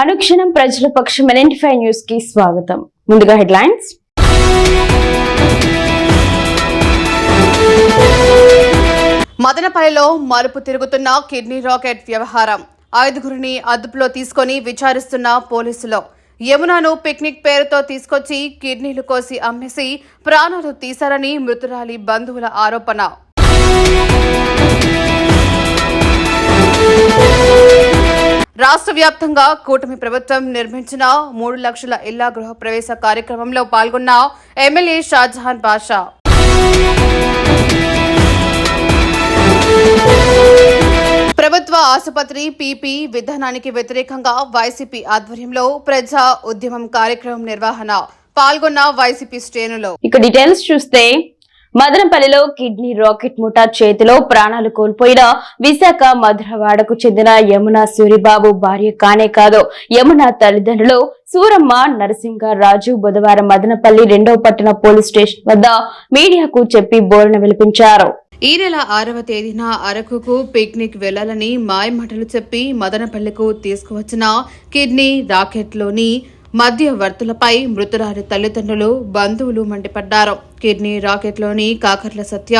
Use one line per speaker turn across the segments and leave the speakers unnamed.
అనుక్షణం ప్రజల పక్షం ఎన్ఎన్టీ న్యూస్కి స్వాగతం. ముందుగా హెడ్లైన్స్.
మదనపల్లిలో మలుపు తిరుగుతున్న కిడ్నీ రాకెట్ వ్యవహారం. ఐదుగురిని అదుపులో తీసుకొని విచారిస్తున్న పోలీసులు. యమునను పిక్నిక్ పేరుతో తీసుకొచ్చి కిడ్నీలు కోసి అమ్మేసి ప్రాణాలు తీశారని మృతురాలి బంధువుల ఆరోపణ. రాష్ట్ర వ్యాప్తంగా కూటమి ప్రభుత్వం నిర్మించిన మూడు లక్షల ఇళ్ళ గృహ ప్రవేశ కార్యక్రమంలో పాల్గొన్న ఎమ్మెల్యే షాజహాన్ బాషా. ప్రభుత్వ ఆసుపత్రి పీపీ విధానానికి వ్యతిరేకంగా వైసీపీ ఆధ్వర్యంలో ప్రజా ఉద్యమం కార్యక్రమం నిర్వహణ పాల్గొన్న వైసీపీ శ్రేణులు.
ఇక డీటెయిల్స్ చూస్తే మదనపల్లిలో కిడ్నీ రాకెట్ ముఠా చేతిలో ప్రాణాలు కోల్పోయిన విశాఖ మధురవాడకు చెందిన యమున సూరిబాబు భార్య కానే కాదు. యమున తల్లిదండ్రులు సూరమ్మ నరసింహ రాజు బుధవారం మదనపల్లి రెండవ పట్టణ పోలీస్ స్టేషన్ వద్ద మీడియాకు చెప్పి బోరణ విలిపించారు.
ఈ నెల ఆరవ తేదీన అరకుకు పిక్నిక్ వెళ్ళాలని మాయమాటలు చెప్పి మదనపల్లికు తీసుకువచ్చిన కిడ్నీ రాకెట్లోని మధ్యవర్తులపై మృతురాలి తల్లిదండ్రులు బంధువులు మండిపడ్డారు. కిడ్నీ రాకెట్లోని కాకర్ల సత్య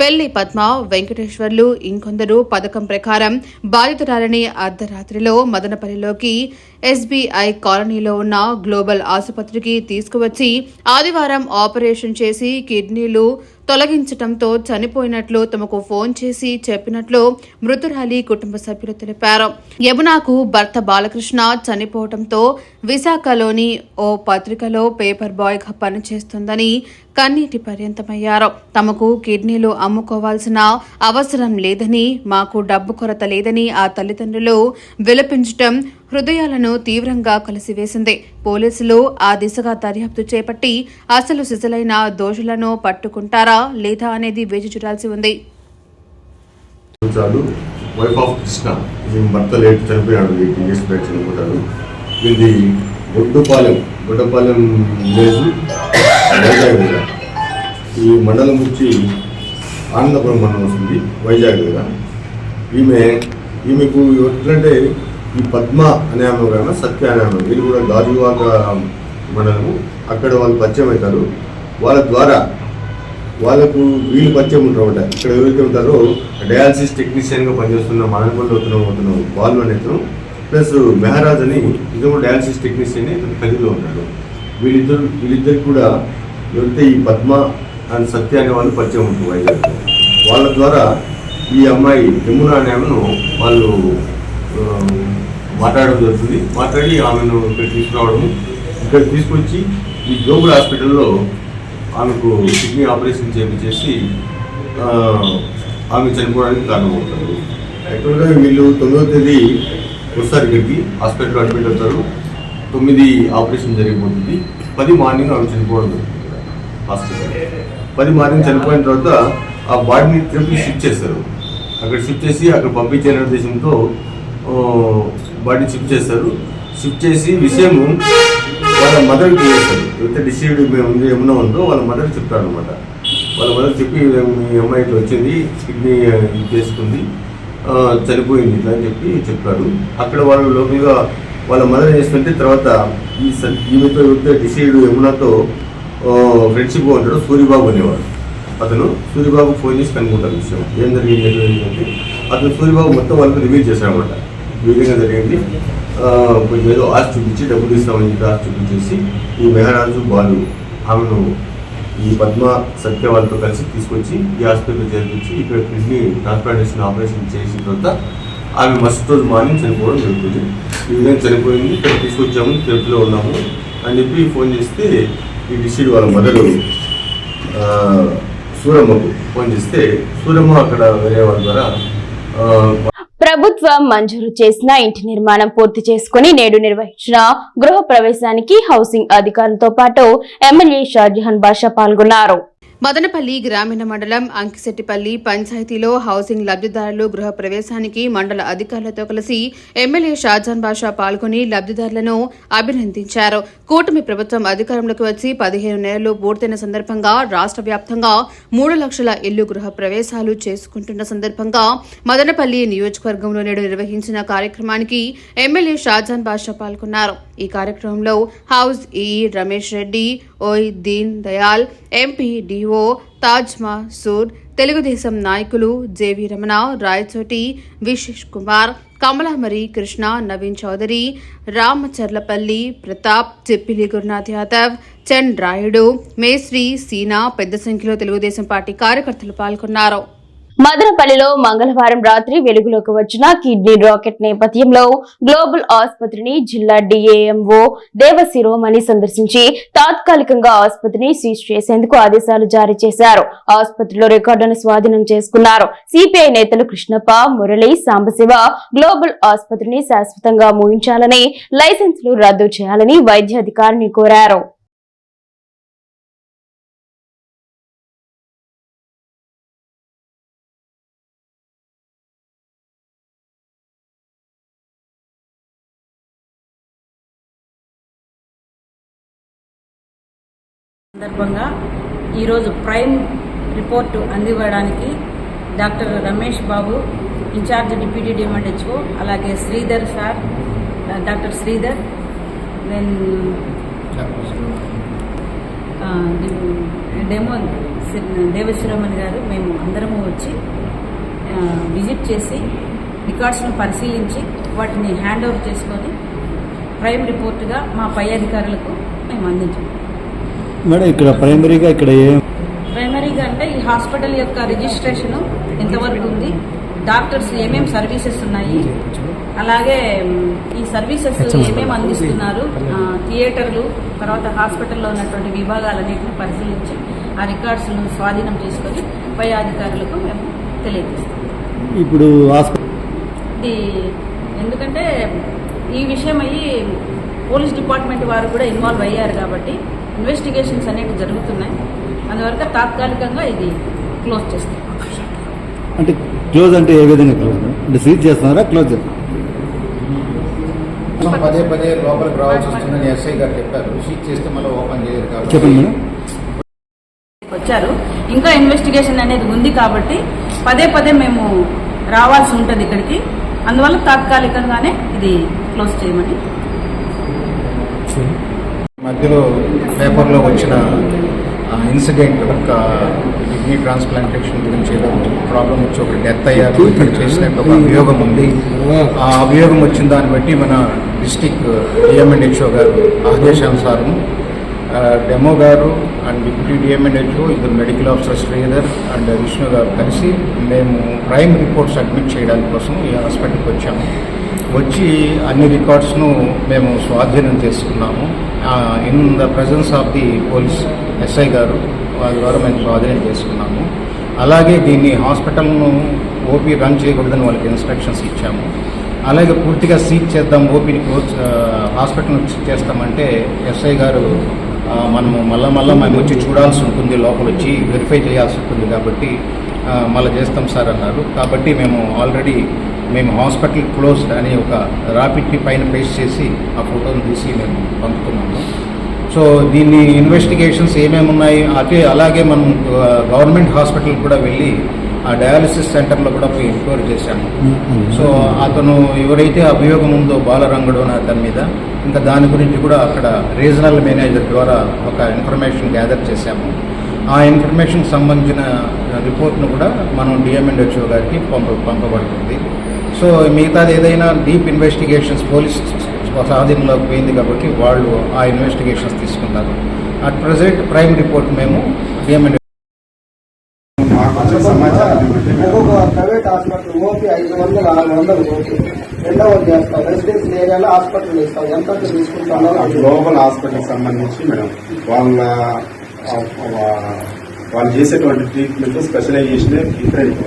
పెళ్ళి పద్మ వెంకటేశ్వర్లు ఇంకొందరు పథకం ప్రకారం బాధితురాలని అర్ధరాత్రిలో మదనపల్లిలోకి ఎస్బీఐ కాలనీలో ఉన్న గ్లోబల్ ఆసుపత్రికి తీసుకువచ్చి ఆదివారం ఆపరేషన్ చేసి కిడ్నీలు తొలగించటంతో చనిపోయినట్లు తమకు ఫోన్ చేసి చెప్పినట్లు మృతురాలి కుటుంబ సభ్యులు తెలిపారు. యమునాకు భర్త బాలకృష్ణ చనిపోవడంతో విశాఖలోని ఓ పత్రికలో పేపర్ బాయ్గా పనిచేస్తుందని కన్నీటి పర్యంతమయ్యారు. తమకు కిడ్నీలు అమ్ముకోవాల్సిన అవసరం లేదని మాకు డబ్బు కొరత లేదని ఆ తల్లిదండ్రులు విలపించటం హృదయాలను తీవ్రంగా కలిసివేసింది. పోలీసులు ఆ దిశగా దర్యాప్తు చేపట్టి అసలు సిసలైన దోషులను పట్టుకుంటారా లేదా అనేది వేచి చూడాల్సి ఉంది.
వైఫ్ ఆఫ్ కృష్ణ భర్త లేట్ చనిపోయాడు. ఇయర్స్ బ్యాక్ చనిపోతాడు ఇది విలేజ్ వైజాగ్ దగ్గర. ఈ మండలం నుంచి ఆనందపురం మండలం వస్తుంది. వైజాగ్ దగ్గర. ఈమె ఈమెకు ఎట్లంటే ఈ పద్మ అనే ఆమె కానీ సత్య అనే ఆమె. వీళ్ళు కూడా గాజువాక మండలము. అక్కడ వాళ్ళు పరిచయం అవుతారు. వాళ్ళ ద్వారా వాళ్ళకు వీళ్ళు పరిచయం ఉంటారన్నమాట. ఇక్కడ ఎవరైతే ఉంటారో డయాలసిస్ టెక్నీషియన్గా పనిచేస్తున్న మనకొండ అవుతున్నాం అవుతున్నాం వాళ్ళు అనే ప్లస్ మెహరాజ్ అని ఇద్దరు డయాలసిస్ టెక్నీషియన్ ఇతను కలిగిలో ఉంటాడు వీళ్ళిద్దరు వీళ్ళిద్దరు కూడా ఎవరైతే ఈ పద్మ అండ్ సత్య అనే వాళ్ళు పరిచయం ఉంటారు. వైజాగ్ వాళ్ళ ద్వారా ఈ అమ్మాయి యమున అనే ఆమెను వాళ్ళు మాట్లాడడం జరుగుతుంది. మాట్లాడి ఆమెను ఇక్కడ తీసుకురావడము. ఇక్కడ తీసుకొచ్చి ఈ గ్లోబల్ హాస్పిటల్లో ఆమెకు కిడ్నీ ఆపరేషన్ చేయించేసి ఆమె చనిపోవడానికి కారణమవుతారు. యాక్చువల్గా వీళ్ళు తొమ్మిదో తేదీ వస్తారు ఇక్కడికి హాస్పిటల్లో అడ్మిట్ అవుతారు. తొమ్మిది ఆపరేషన్ జరిగిపోతుంది. పది మార్నింగ్ ఆమె చనిపోవడం జరుగుతుంది హాస్పిటల్. పది మార్నింగ్ చనిపోయిన తర్వాత ఆ బాడీని తిరిగి షిఫ్ట్ చేస్తారు. అక్కడ షిఫ్ట్ చేసి అక్కడ పంపించే ఉద్దేశంతో బాడీ షిఫ్ట్ చేస్తారు. షిఫ్ట్ చేసి విషయం వాళ్ళ మదర్కి చేస్తారు. ఎవరైతే డిసీవ్డ్ మేము ఉంది ఏమన్నా ఉందో వాళ్ళ మదర్ చెప్తారు అనమాట వాళ్ళ మదర్ చెప్పి మీ అమ్మాయి ఇట్లా వచ్చింది కిడ్నీ చేసుకుంది చనిపోయింది ఇట్లా అని చెప్పి చెప్తారు అక్కడ వాళ్ళు లోకల్గా వాళ్ళ మదర్ చేసుకుంటే చేస్తుంటే తర్వాత ఈ ఈమెతో ఎవరైతే డిసీవ్డ్ యమునాతో ఫ్రెండ్షిప్ ఉంటాడు సూర్యబాబు అనేవాడు. అతను సూర్యబాబు ఫోన్ చేసి కనుక్కుంటారు విషయం. ఏం జరిగింది ఏం జరిగిందంటే అతను సూర్యబాబు మొత్తం వాళ్ళకి రివీల్ చేశాడనమాట ఈ జరిగింది. కొంచెం ఏదో ఆశ చూపించి డబ్బులు ఇస్తామని చెప్పి ఆశ చూపించేసి ఈ మెహరాజు బాలు ఆమెను ఈ పద్మ సత్య వాళ్ళతో కలిసి తీసుకొచ్చి ఈ హాస్పిటల్ చేర్పించి ఇక్కడ కిడ్నీ ట్రాన్స్ప్లాంటేషన్ ఆపరేషన్ చేసిన తర్వాత ఆమె మస్తు రోజు మార్నింగ్ చనిపోవడం జరుగుతుంది. ఈ విధంగా చనిపోయింది. ఇక్కడ తీసుకొచ్చాము. తిరుపతిలో ఉన్నాము. అని చెప్పి ఫోన్ చేస్తే ఈ డిసీడ్ వాళ్ళ మదరు సూరమ్మకు ఫోన్ చేస్తే సూరమ్మ అక్కడ వేరే వాళ్ళ ద్వారా
ప్రభుత్వం మంజూరు చేసిన ఇంటి నిర్మాణం పూర్తి చేసుకుని నేడు నిర్వహించిన గృహ ప్రవేశానికి హౌసింగ్ అధికారులతో పాటు ఎమ్మెల్యే షాజహాన్ బాషా పాల్గొన్నారు.
మదనపల్లి గ్రామీణ మండలం అంకిశెట్టిపల్లి పంచాయతీలో హౌసింగ్ లబ్ధిదారులు గృహ ప్రవేశానికి మండల అధికారులతో కలిసి ఎమ్మెల్యే షాజాన్ బాషా పాల్గొని లబ్ధిదారులను అభినందించారు. కూటమి ప్రభుత్వం అధికారంలోకి వచ్చి పదిహేను నెలలు పూర్తయిన సందర్భంగా రాష్ట్ర వ్యాప్తంగా మూడు లక్షల ఇల్లు గృహ ప్రవేశాలు చేసుకుంటున్న సందర్భంగా మదనపల్లి నియోజకవర్గంలో నేడు నిర్వహించిన కార్యక్రమానికి ఎమ్మెల్యే షాజాన్ బాషా పాల్గొన్నారు. ఈ కార్యక్రమంలో హౌస్ ఈ రమేష్ రెడ్డి ఓయ్ Deen Dayal MP D O Taj Masood Telugu Desam నాయకులు జేవి రమణ రాయచోటి విశేష్ కుమార్ కమలామరి కృష్ణ నవీన్ చౌదరి రామచర్లపల్లి ప్రతాప్ చెప్పిలి గురునాథ్ యాదవ్ చంద్ రాయుడు మేశ్రీ సీనా పెద్ద సంఖ్యలో తెలుగుదేశం పార్టీ కార్యకర్తలు పాల్గొన్నారు.
మదనపల్లిలో మంగళవారం రాత్రి వెలుగులోకి వచ్చిన కిడ్నీ రాకెట్ నేపథ్యంలో గ్లోబల్ ఆసుపత్రిని జిల్లా డిఏఎంఓ దేవశిరోమణి సందర్శించి తాత్కాలికంగా ఆసుపత్రిని సీజ్ చేసేందుకు ఆదేశాలు జారీ చేశారు. ఆసుపత్రిలో రికార్డును స్వాధీనం చేసుకున్నారు. సిపిఐ నేతలు కృష్ణప్ప మురళి సాంబశివ గ్లోబల్ ఆసుపత్రిని శాశ్వతంగా ముగించాలని లైసెన్సులు రద్దు చేయాలని వైద్యాధికారిని కోరారు.
సందర్భంగా ఈరోజు prime report అందివ్వడానికి doctor Ramesh Babu incharge deputy DMHO అలాగే Sridhar sir doctor Sridhar then DEMO దేవశ్వరమణి గారు మేము అందరము వచ్చి విజిట్ చేసి రికార్డ్స్ను పరిశీలించి వాటిని హ్యాండ్ ఓవర్ చేసుకొని ప్రైమ్ రిపోర్టుగా మా పై అధికారులకు మేము అందించాము
మేడం ఇక్కడ ప్రైమరీగా ఇక్కడ ఏం
ప్రైమరీగా అంటే ఈ హాస్పిటల్ యొక్క రిజిస్ట్రేషన్ ఎంతవరకు ఉంది? డాక్టర్స్ ఏమేమి సర్వీసెస్ ఉన్నాయి? అలాగే ఈ సర్వీసెస్ ఏమేమి అందిస్తున్నారు? థియేటర్లు తర్వాత హాస్పిటల్లో ఉన్నటువంటి విభాగాలన్నింటినీ పరిశీలించి ఆ రికార్డ్స్ను స్వాధీనం చేసుకొని పై అధికారులకు మేము తెలియజేస్తాం.
ఇప్పుడు హాస్పిటల్
ఇది ఎందుకంటే ఈ విషయం అయ్యి పోలీస్ డిపార్ట్మెంట్ వారు కూడా ఇన్వాల్వ్ అయ్యారు కాబట్టి ఇన్వెస్టిగేషన్స్ అనేవి జరుగుతున్నాయి. అందువరకు తాత్కాలికంగా ఇది క్లోజ్ చేస్తాం.
అంటే క్లోజ్ అంటే ఏ విధంగా క్లోజ్? అంటే సీజ్ చేస్తున్నారా? క్లోజ్ చేస్తున్నారా?
పదే పదే లోపలికి రావాల్సి వస్తుందని ఎస్ఐ గారు చెప్పారు. షీట్ చేస్తే మళ్ళీ ఓపెన్ చేయరు కాబట్టి.
చెప్పండి
వచ్చారు. ఇంకా ఇన్వెస్టిగేషన్ అనేది ఉంది కాబట్టి పదే పదే మేము రావాల్సి ఉంటుంది ఇక్కడికి. అందువల్ల తాత్కాలికంగానే ఇది క్లోజ్ చేయమని.
మధ్యలో పేపర్లో వచ్చిన ఇన్సిడెంట్ ఒక కిడ్నీ ట్రాన్స్ప్లాంటేషన్ గురించి ఏదో ప్రాబ్లం వచ్చి ఒక డెత్ అయ్యారు ఇక్కడ చేసినట్టు ఒక అభియోగం ఉంది. ఆ అభియోగం వచ్చిన దాన్ని బట్టి మన డిస్టిక్ డిఎంఎన్హెచ్ఓ గారు ఆదేశానుసారం డెమో గారు అండ్ డిప్యూటీ డిఎంఎన్హెచ్ఓ ఇద్దరు medical officer Sridhar and Vishnu గారు కలిసి మేము ప్రైమ్ రిపోర్ట్ సబ్మిట్ చేయడానికి కోసం ఈ హాస్పిటల్కి వచ్చాము. వచ్చి అన్ని రికార్డ్స్ను మేము స్వాధీనం చేసుకున్నాము. In the presence of the police SI గారు వాళ్ళ ద్వారా మేము స్వాధీనం చేసుకున్నాము. అలాగే దీన్ని హాస్పిటల్ను ఓపీ రన్ చేయకూడదని వాళ్ళకి ఇన్స్ట్రక్షన్స్ ఇచ్చాము. అలాగే పూర్తిగా సీజ్ చేద్దాం ఓపీని క్లోజ్ హాస్పిటల్ చేస్తామంటే ఎస్ఐ గారు మనము మళ్ళా మళ్ళీ మేము వచ్చి చూడాల్సి ఉంటుంది లోపల వచ్చి వెరిఫై చేయాల్సి ఉంటుంది కాబట్టి మళ్ళీ చేస్తాం సార్ అన్నారు. కాబట్టి మేము ఆల్రెడీ మేము హాస్పిటల్ క్లోజ్డ్ అని ఒక రాపిడ్ని పైన పేస్ట్ చేసి ఆ ఫోటోని తీసి మేము పంపుతున్నాము సో దీన్ని ఇన్వెస్టిగేషన్స్ ఏమేమి ఉన్నాయి? అదే అలాగే మనం గవర్నమెంట్ హాస్పిటల్ కూడా వెళ్ళి ఆ డయాలసిస్ సెంటర్లో కూడా పోయి ఎంక్వైరీ చేశాము. సో అతను ఎవరైతే అభియోగం ఉందో బాలరంగడు అని అతని మీద ఇంకా దాని గురించి కూడా అక్కడ రీజనల్ మేనేజర్ ద్వారా ఒక ఇన్ఫర్మేషన్ గ్యాదర్ చేశాము. ఆ ఇన్ఫర్మేషన్ సంబంధించిన రిపోర్ట్ను కూడా మనం డిఎంఎన్హెచ్ఓ గారికి పంప పంపబడుతుంది. సో మిగతాది ఏదైనా డీప్ ఇన్వెస్టిగేషన్స్ పోలీస్ స్వాధీనంలోకి పోయింది కాబట్టి వాళ్ళు ఆ ఇన్వెస్టిగేషన్స్ తీసుకున్నారు. అట్ ప్రజెంట్ ప్రైమ్ రిపోర్ట్ మేము
ప్రైవేట్ హాస్పిటల్ ఓపీ ఐదు వందలు ఆరు వందలు ఓపీ. రెండవది చేస్తాం. రెసిడెన్షియల్ ఏరియాలో హాస్పిటల్ ఇస్తాం. ఎంత తీసుకుంటామో అది
గ్లోబల్ హాస్పిటల్ సంబంధించి మేడం. వాళ్ళ Uh, వాళ్ళు చేసేటువంటి ట్రీట్మెంట్ స్పెషలైజేషన్ డిఫరెంట్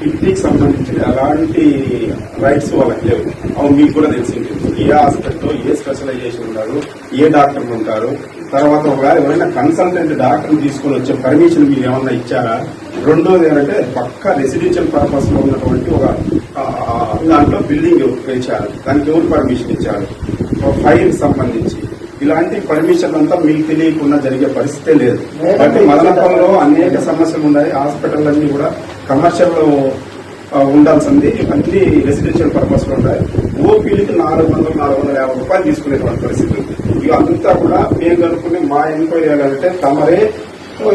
కిడ్నీకి సంబంధించిన ఎలాంటి రైట్స్ వాళ్ళకి లేవు. అవి మీకు కూడా తెలిసింది. ఏ హాస్పిటల్లో ఏ స్పెషలైజేషన్ ఉన్నారు ఏ డాక్టర్లు ఉంటారు? తర్వాత ఒకవేళ ఎవరైనా కన్సల్టెంట్ డాక్టర్ తీసుకొని వచ్చే పర్మిషన్ మీరు ఏమన్నా ఇచ్చారా? రెండోది ఏంటంటే పక్క రెసిడెన్షియల్ పర్పస్లో ఉన్నటువంటి ఒక దాంట్లో బిల్డింగ్ పెంచారు దానికి ఎవరు పర్మిషన్ ఇచ్చారు? ఫైర్ సంబంధించి. ఇలాంటి పర్మిషన్ అంతా మీకు తెలియకుండా జరిగే పరిస్థితే లేదు. అంటే మదనపల్లిలో అనేక సమస్యలు ఉన్నాయి. హాస్పిటల్ అన్ని కూడా కమర్షియల్ ఉండాల్సింది. అన్ని రెసిడెన్షియల్ పర్పస్లో ఉన్నాయి. ఓపీలకి నాలుగు వందలు నాలుగు వందల యాభై రూపాయలు తీసుకునేటువంటి పరిస్థితి. ఉంది ఇక అంతా కూడా మేము కనుక్కునే మా ఎంక్వైరీ ఏంటంటే తమరే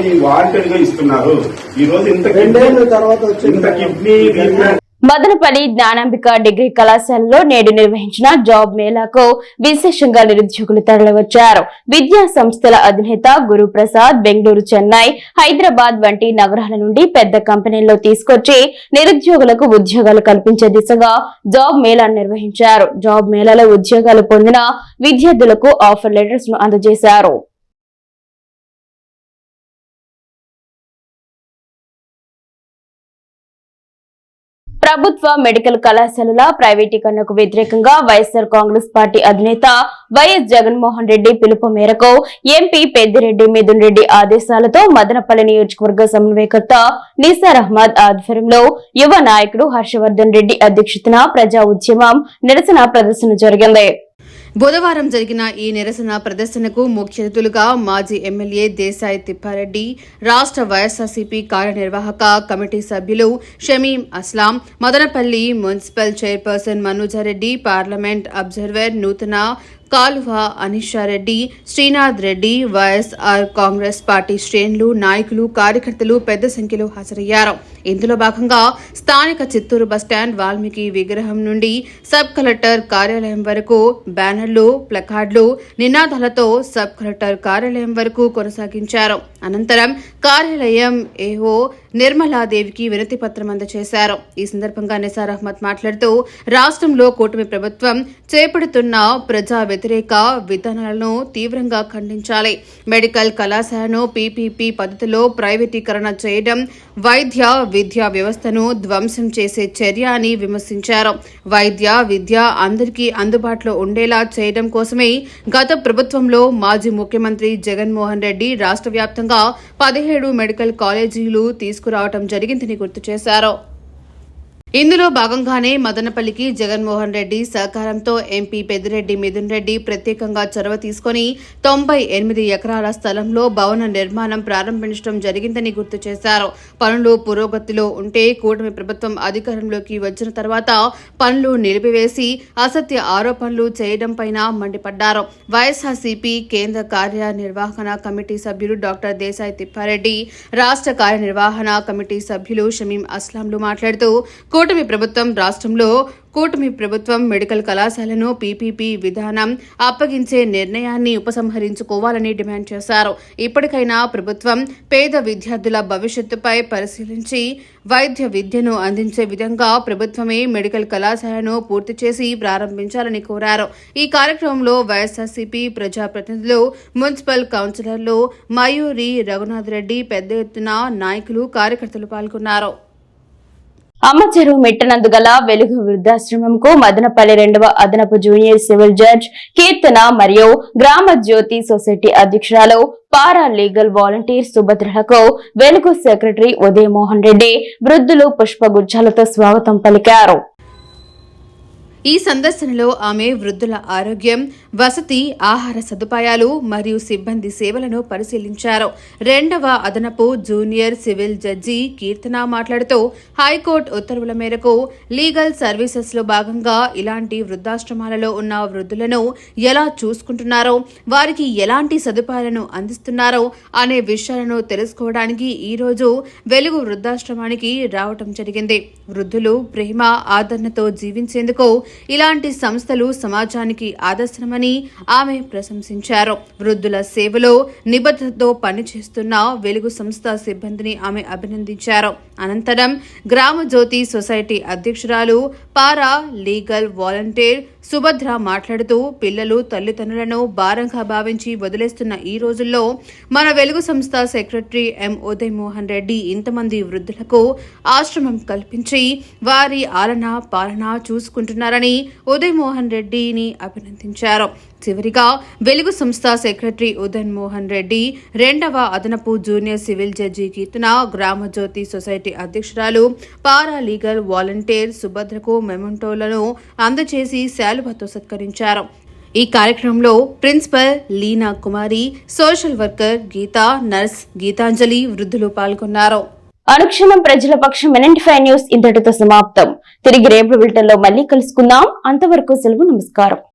ఈ వాంటెడ్గా ఇస్తున్నారు. ఈ రోజు ఇంత కిడ్నీ
తర్వాత
ఇంత కిడ్నీ
మదనపల్లి జ్ఞానాంబిక డిగ్రీ కళాశాలలో నేడు నిర్వహించిన జాబ్ మేళాకు విశేషంగా నిరుద్యోగులు తరలివచ్చారు. విద్యా సంస్థల అధినేత గురుప్రసాద్ బెంగళూరు చెన్నై హైదరాబాద్ వంటి నగరాల నుండి పెద్ద కంపెనీల్లో తీసుకొచ్చి నిరుద్యోగులకు ఉద్యోగాలు కల్పించే దిశగా జాబ్ మేళా నిర్వహించారు. జాబ్ మేళాలో ఉద్యోగాలు పొందిన విద్యార్థులకు ఆఫర్ లెటర్స్ను అందజేశారు. ప్రభుత్వ మెడికల్ కళాశాలల ప్రైవేటీకరణకు వ్యతిరేకంగా వైఎస్ఆర్ కాంగ్రెస్ పార్టీ అధినేత వైఎస్ జగన్మోహన్ రెడ్డి పిలుపు మేరకు ఎంపీ పెద్దిరెడ్డి మిథున్ రెడ్డి ఆదేశాలతో మదనపల్లి నియోజకవర్గ సమన్వయకర్త నిసార్ అహ్మద్ ఆధ్వర్యంలో యువ నాయకుడు హర్షవర్ధన్ రెడ్డి అధ్యక్షతన ప్రజా ఉద్యమం నిరసన ప్రదర్శన జరిగింది.
బుధవారం జరిగిన ఈ నిరసన ప్రదర్శనకు ముఖ్య అతిథులుగా మాజీ ఎమ్మెల్యే దేశాయి తిప్పారెడ్డి రాష్ట్ర వైఎస్ఆర్సీపీ కార్యనిర్వాహక కమిటీ సభ్యులు Shamim Aslam Madanapalle municipal chairperson Manoja Reddy parliament observer నూతన కాలువ అనిషారెడ్డి శ్రీనాథ్ రెడ్డి వైఎస్ఆర్ కాంగ్రెస్ పార్టీ శ్రేణులు నాయకులు కార్యకర్తలు పెద్ద సంఖ్యలో హాజరయ్యారు. ఇందులో భాగంగా స్థానిక చిత్తూరు బస్టాండ్ వాల్మీకి విగ్రహం నుండి సబ్ కలెక్టర్ కార్యాలయం వరకు బ్యానర్లు ప్లకార్డులు నినాదాలతో సబ్ కలెక్టర్ కార్యాలయం వరకు కొనసాగించారు. అనంతరం కార్యాలయం ఏఓ నిర్మలాదేవికి వినతి పత్రం అందజేశారు. ఈ సందర్భంగా నిసార్ అహ్మద్ మాట్లాడుతూ రాష్ట్రంలో కూటమి ప్రభుత్వం చేపడుతున్న ప్రజా వ్యతిరేక విధానాలను తీవ్రంగా ఖండించాలి. మెడికల్ కళాశాలను పీపీపీ పద్ధతిలో ప్రైవేటీకరణ చేయడం వైద్య విద్యా వ్యవస్థను ధ్వంసం చేసే చర్య అని విమర్శించారు. వైద్య విద్య అందరికీ అందుబాటులో ఉండేలా చేయడం కోసమే గత ప్రభుత్వంలో మాజీ ముఖ్యమంత్రి జగన్మోహన్ రెడ్డి రాష్ట్ర వ్యాప్తంగా పదిహేడు మెడికల్ కాలేజీలు తీసుకురావడం జరిగిందని గుర్తు చేశారు. ఇందులో భాగంగానే మదనపల్లికి జగన్మోహన్ రెడ్డి సహకారంతో ఎంపీ పెద్దిరెడ్డి మిథున్ రెడ్డి ప్రత్యేకంగా చొరవ తీసుకుని తొంభై ఎనిమిది ఎకరాల స్థలంలో భవన నిర్మాణం ప్రారంభించడం జరిగిందని గుర్తు చేశారు. పనులు పురోగతిలో ఉంటే కూటమి ప్రభుత్వం అధికారంలోకి వచ్చిన తర్వాత పనులు నిలిపివేసి అసత్య ఆరోపణలు చేయడం పైన మండిపడ్డారు. Y S R C P కేంద్ర కార్యనిర్వహణ కమిటీ సభ్యులు డాక్టర్ దేశాయి తిప్పారెడ్డి రాష్ట్ర కార్యనిర్వహణ కమిటీ సభ్యులు షమీం అస్లాంలు మాట్లాడుతూ కూటమి ప్రభుత్వం రాష్ట్రంలో కూటమి ప్రభుత్వం మెడికల్ కళాశాలను పీపీపీ విధానం అప్పగించే నిర్ణయాన్ని ఉపసంహరించుకోవాలని డిమాండ్ చేశారు. ఇప్పటికైనా ప్రభుత్వం పేద విద్యార్థుల భవిష్యత్తుపై పరిశీలించి వైద్య విద్యను అందించే విధంగా ప్రభుత్వమే మెడికల్ కళాశాలను పూర్తి చేసి ప్రారంభించాలని కోరారు. ఈ కార్యక్రమంలో వైఎస్ఆర్సీపీ ప్రజాప్రతినిధులు మున్సిపల్ కౌన్సిలర్లు మయూరి రఘునాథ్ రెడ్డి పెద్ద ఎత్తున నాయకులు కార్యకర్తలు పాల్గొన్నారు.
అమ్మచెరు మెట్టనందు గల వెలుగు వృద్ధాశ్రమంకు మదనపల్లి రెండవ అదనపు జూనియర్ సివిల్ జడ్జ్ కీర్తన మరియు గ్రామ జ్యోతి సొసైటీ అధ్యక్షురాలు పారా లీగల్ వాలంటీర్ సుభద్రలకు వెలుగు సెక్రటరీ ఉదయమోహన్ రెడ్డి వృద్ధులు పుష్పగుచ్చాలతో స్వాగతం పలికారు.
ఈ సందర్శనలో ఆమె వృద్ధుల ఆరోగ్యం వసతి ఆహార సదుపాయాలు మరియు సిబ్బంది సేవలను పరిశీలించారు. రెండవ అదనపు జూనియర్ సివిల్ జడ్జి కీర్తన మాట్లాడుతూ హైకోర్టు ఉత్తర్వుల మేరకు లీగల్ సర్వీసెస్లో భాగంగా ఇలాంటి వృద్ధాశ్రమాలలో ఉన్న వృద్ధులను ఎలా చూసుకుంటున్నారో వారికి ఎలాంటి సదుపాయాలను అందిస్తున్నారో అనే విషయాలను తెలుసుకోవడానికి ఈ రోజు వెలుగు వృద్ధాశ్రమానికి రావటం జరిగింది. వృద్ధులు ప్రేమ ఆదరణతో జీవించేందుకు ఇలాంటి సంస్థలు సమాజానికి ఆదర్శమని ఆమె ప్రశంసించారు. వృద్ధుల సేవలో నిబద్ధతతో పనిచేస్తున్న వెలుగు సంస్థ సిబ్బందిని ఆమె అభినందించారు. అనంతరం గ్రామ జ్యోతి సొసైటీ అధ్యక్షురాలు పారా లీగల్ వాలంటీర్ సుభద్ర మాట్లాడుతూ పిల్లలు తల్లిదండ్రులను భారంగా భావించి వదిలేస్తున్న ఈ రోజుల్లో మన వెలుగు సంస్థ సెక్రటరీ ఎం ఉదయ్ మోహన్ రెడ్డి ఇంతమంది వృద్ధులకు ఆశ్రమం కల్పించి వారి ఆలన పాలన చూసుకుంటున్నారని ఉదయ్ మోహన్ రెడ్డిని అభినందించారు. చివరిగా వెలుగు సంస్థ సెక్రటరీ ఉదయ్ మోహన్ రెడ్డి రెండవ అదనపు junior civil judge Keerthana Grama Jyothi society అధ్యక్షురాలు పారా లీగల్ వాలంటీర్ సుభద్రకు మెమంటోలను అందజేసి శాలుభతో సత్కరించారు. ఈ కార్యక్రమంలో principal Leena Kumari social worker Geetha nurse Geethanjali వృద్ధులు పాల్గొన్నారు.
అనుక్షణం ప్రజల పక్షం ఫైవ్ న్యూస్ ఇంతటితో సమాప్తం. తిరిగి రేపు బిల్టన్లో మళ్ళీ కలుసుకుందాం. అంతవరకు సెలవు నమస్కారం.